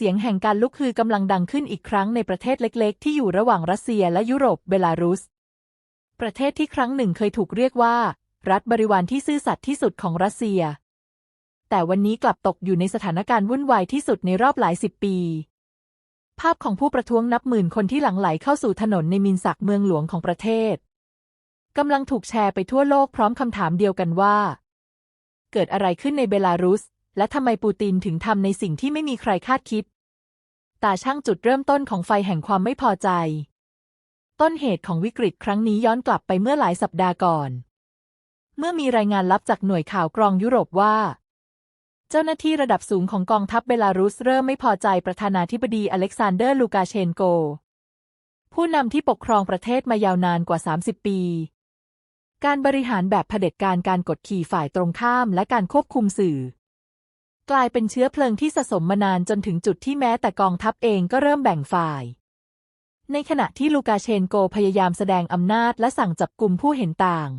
เสียงแห่งการลุกฮือกำลังดังขึ้นอีกครั้งในประเทศเล็กๆ ที่อยู่ระหว่างรัสเซียและยุโรปเบลารุส ประเทศที่ครั้งหนึ่งเคยถูกเรียกว่า รัฐบริวารที่ซื่อสัตย์ที่สุดของรัสเซีย แต่วันนี้กลับตกอยู่ในสถานการณ์วุ่นวายที่สุดในรอบหลายสิบปี ภาพของผู้ประท้วงนับหมื่นคนที่หลั่งไหลเข้าสู่ถนนในมินสักเมืองหลวงของประเทศกำลังถูกแชร์ไปทั่วโลกพร้อมคำถามเดียวกันว่า เกิดอะไรขึ้นในเบลารุส และทำไมปูตินถึงทำในสิ่งที่ไม่มีใครคาดคิด ตาช่างจุดเริ่มต้นของไฟแห่งความไม่พอใจ ต้นเหตุของวิกฤตครั้งนี้ย้อนกลับไปเมื่อหลายสัปดาห์ก่อน เมื่อมีรายงานลับจากหน่วยข่าวกรองยุโรปว่า เจ้าหน้าที่ระดับสูงของกองทัพเบลารุสเริ่มไม่พอใจประธานาธิบดีอเล็กซานเดอร์ลูกาเชนโก ผู้นำที่ปกครองประเทศมายาวนานกว่า 30 ปีการบริหารแบบเผด็จการการกดขี่ฝ่ายตรงข้ามและการควบคุมสื่อ กลายเป็นเชื้อเพลิงที่สะสมมานานจนถึงจุดที่แม้แต่กองทัพเองก็เริ่มแบ่งฝ่าย ในขณะที่ลูกาเชนโกพยายามแสดงอำนาจและสั่งจับกลุ่มผู้เห็นต่าง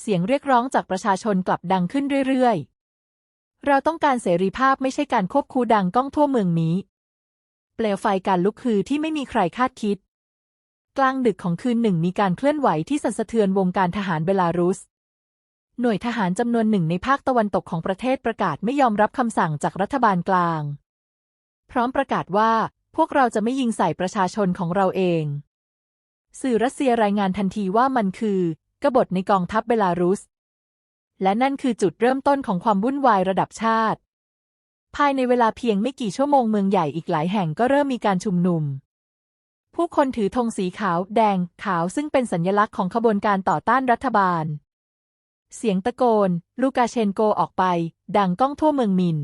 เสียงเรียกร้องจากประชาชนกลับดังขึ้นเรื่อยๆ เราต้องการเสรีภาพไม่ใช่การควบคูดังก้องทั่วเมืองนี้ เปลวไฟการลุกคือที่ไม่มีใครคาดคิด กลางดึกของคืนหนึ่งมีการเคลื่อนไหวที่สั่นสะเทือนวงการทหารเบลารุส หน่วยทหารจำนวนหนึ่งในภาคตะวันตกของประเทศประกาศไม่ยอมรับคำสั่งจากรัฐบาลกลาง พร้อมประกาศว่า พวกเราจะไม่ยิงใส่ประชาชนของเราเอง สื่อรัสเซียรายงานทันทีว่ามันคือกบฏในกองทัพเบลารุส และนั่นคือจุดเริ่มต้นของความวุ่นวายระดับชาติ ภายในเวลาเพียงไม่กี่ชั่วโมงเมืองใหญ่อีกหลายแห่งก็เริ่มมีการชุมนุมผู้คนถือธงสีขาว แดง ขาวซึ่งเป็นสัญลักษณ์ของขบวนการต่อต้านรัฐบาล เสียงตะโกน ลูกาเชนโกออกไป ดังก้องทั่วเมืองมิน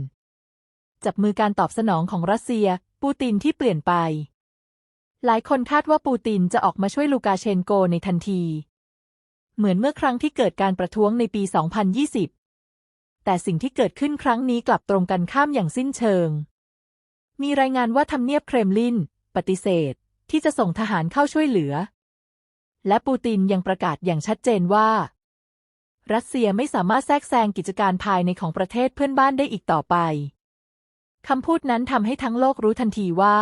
จับมือการตอบสนองของรัสเซีย ปูตินที่เปลี่ยนไป หลายคนคาดว่าปูตินจะออกมาช่วยลูกาเชนโกในทันที เหมือนเมื่อครั้งที่เกิดการประท้วงในปี 2020 แต่สิ่งที่เกิดขึ้นครั้งนี้กลับตรงกันข้ามอย่างสิ้นเชิง มีรายงานว่าทำเนียบเครมลิน ปฏิเสธ ที่จะส่งทหารเข้าช่วยเหลือ และปูตินยังประกาศอย่างชัดเจนว่า รัสเซียไม่สามารถแทรกแซงกิจการภายในของประเทศเพื่อนบ้านได้อีกต่อไป คำพูดนั้นทำให้ทั้งโลกรู้ทันทีว่า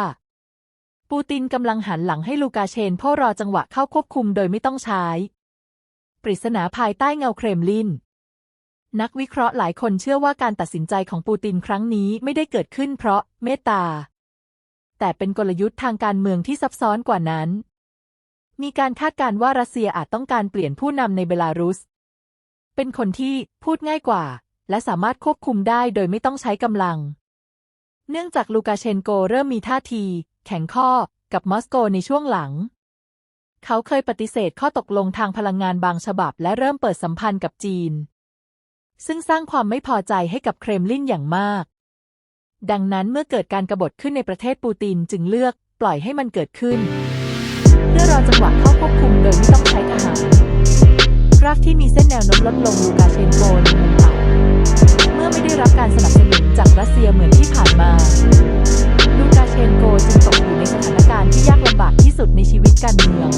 ปูตินกำลังหันหลังให้ลูกาเชนพ่อรอจังหวะเข้าควบคุมโดยไม่ต้องใช้ ปริศนาภายใต้เงาเครมลิน นักวิเคราะห์หลายคนเชื่อว่าการตัดสินใจของปูตินครั้งนี้ไม่ได้เกิดขึ้นเพราะเมตตา แต่เป็นกลยุทธ์ทางการเมืองที่ซับซ้อนกว่านั้น มีการคาดการณ์ว่ารัสเซียอาจต้องการเปลี่ยนผู้นำในเบลารุส เป็นคนที่พูดง่ายกว่า และสามารถควบคุมได้โดยไม่ต้องใช้กำลัง เนื่องจากลูกาเชนโกเริ่มมีท่าที แข็งข้อกับมอสโกในช่วงหลัง เขาเคยปฏิเสธข้อตกลงทางพลังงานบางฉบับ และเริ่มเปิดสัมพันธ์กับจีน ซึ่งสร้างความไม่พอใจให้กับเครมลินอย่างมาก ดังนั้นเมื่อเกิดการกบฏขึ้นในประเทศปูตินจึงเลือกปล่อยให้มันเกิดขึ้น เพื่อรอจังหวะเข้าควบคุมโดยไม่ต้องใช้ทหาร กราฟที่มีเส้นแนวโน้มลดลงลูกาเชนโกนต่ำเมื่อไม่ได้รับการสนับสนุนจากรัสเซียเหมือนที่ผ่านมา ลูกาเชนโกจึงตกอยู่ในสถานการณ์ที่ยากลำบากที่สุดในชีวิตการเมือง